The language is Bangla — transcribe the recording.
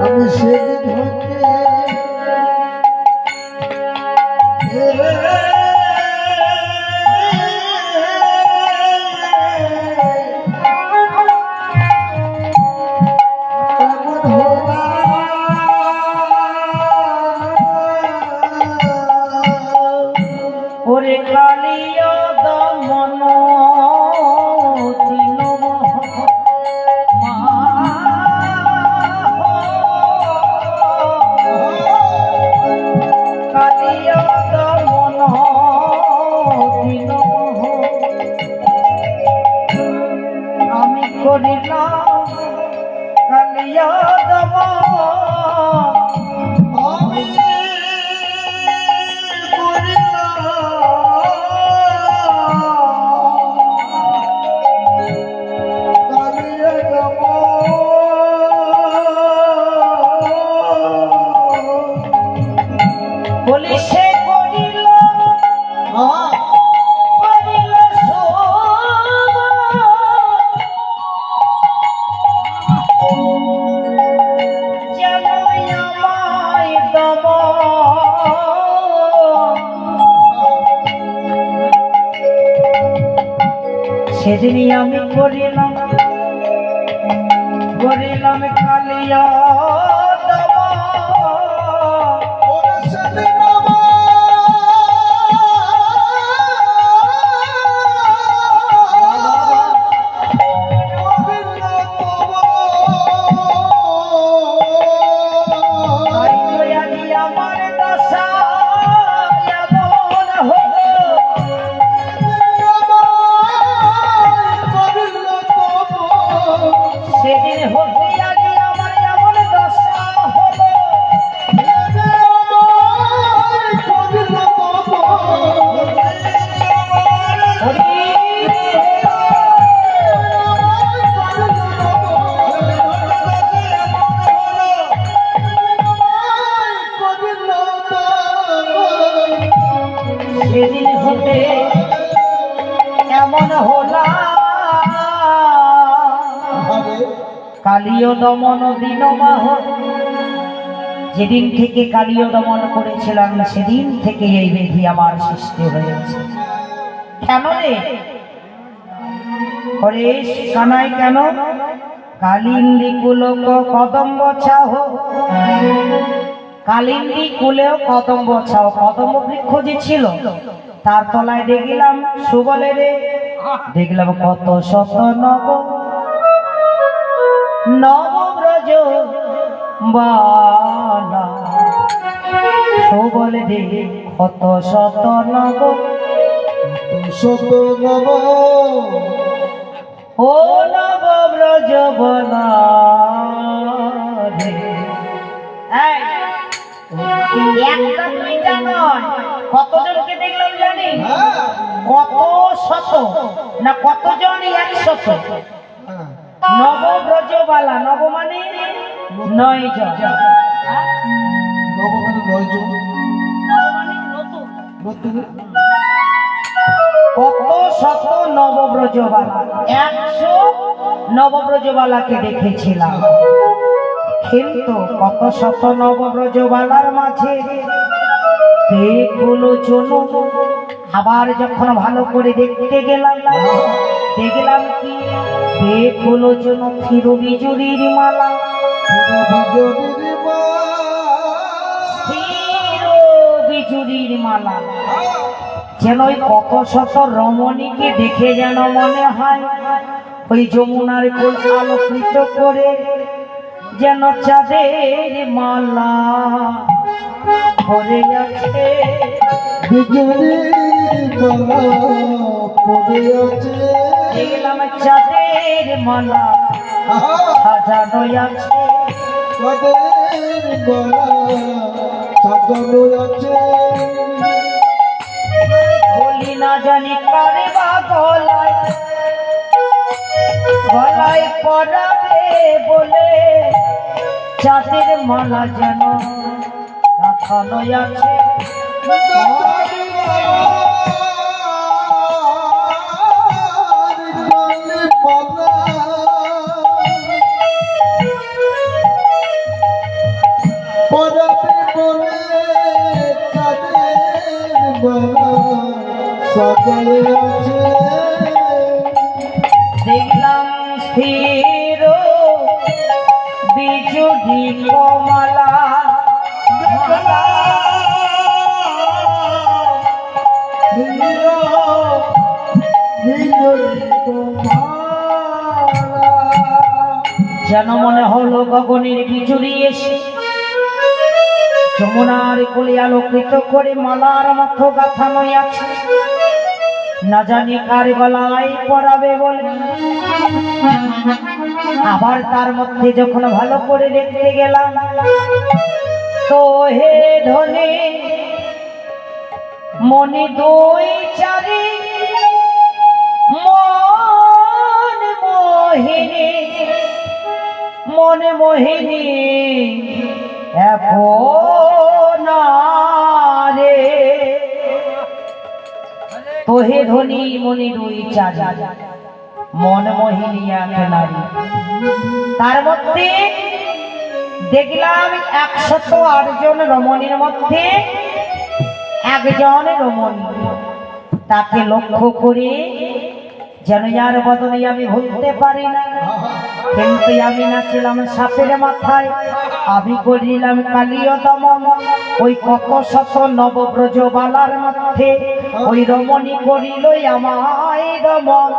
আমি সেদিন হতে আমি করিলাম কালিয়া দমন। বলি সে সেদিনই আমি করিলাম করিলাম কালিয়া সেদিন হতে এমন হলা? কালীয় দমন দিনমাহ যেদিন থেকে কালীয় দমন করেছিলাম সেদিন থেকে এই বেধি আমার সৃষ্টি হয়েছে। কেন রে? হরেশ কানাই কেন? কালিন্দি কুলক কদম্ব ছাহ কালিন্দি কুলেও কদম্ব ছাও, কদম্ব বৃক্ষ যে ছিল। তার তলায় দেখলাম সুবলে রে দেখলাম কত শত নব। নবব্রজ বালা। সুবলে রে কত শত নব শত নব। ও নবব্রজ বলা। কত শত না কতজন একশত? নবব্রজবালা, নব মানে নব মানে কত শত নবব্রজবালা? একশো নবব্রজবালাকে দেখেছিলাম। কিন্তু কত শত নবব্রজবালার মাঝে দেখল জন আবার যখন ভালো করে দেখতে গেলাম, দেখলাম কি? দেখল জন থিরু বিজুরির মালা। বিজুরির মালা। যেন ওই কত শত রমণীকে দেখে যেন মনে হয়, ওই যমুনার কোল আলোকিত করে যেন চাঁদের মালা পরে আছে। দেখলাম চাঁদের মালা সাজানো আছে। বলি না জানি কারে বা গলায় গলায় পরাবে বলে। চাঁদের মালা যেন রাখানো আছে। সকলে আছে। যেন মনে হলো গগনের বিচুরি এসে। যমুনার কোলে আলোকিত করে মালার মতো গাথানো আছে। না জানি কার গলায় পরাবে বলে। আবার তার মধ্যে যখন ভালো করে দেখতে গেলাম, তো হে ধনে, মনে দুই চারি, মন মোহিনী, মনে মোহিনী, এখন তোহে ধনী মনি দুই চারি, মন মোহিনী এক নারী তার মধ্যে দেখলাম একশত আটজন রমণীর মধ্যে একজন রমণী। তাকে লক্ষ্য করে যেন যার বদলে আমি ভুলতে পারি না। কিন্তু আমি নাচিলাম সাপের মাথায়, আমি করিলাম কালীয় দমন ওই কত শত নবব্রজবালার মধ্যে, ওই রমণী করিলই আমায় দমন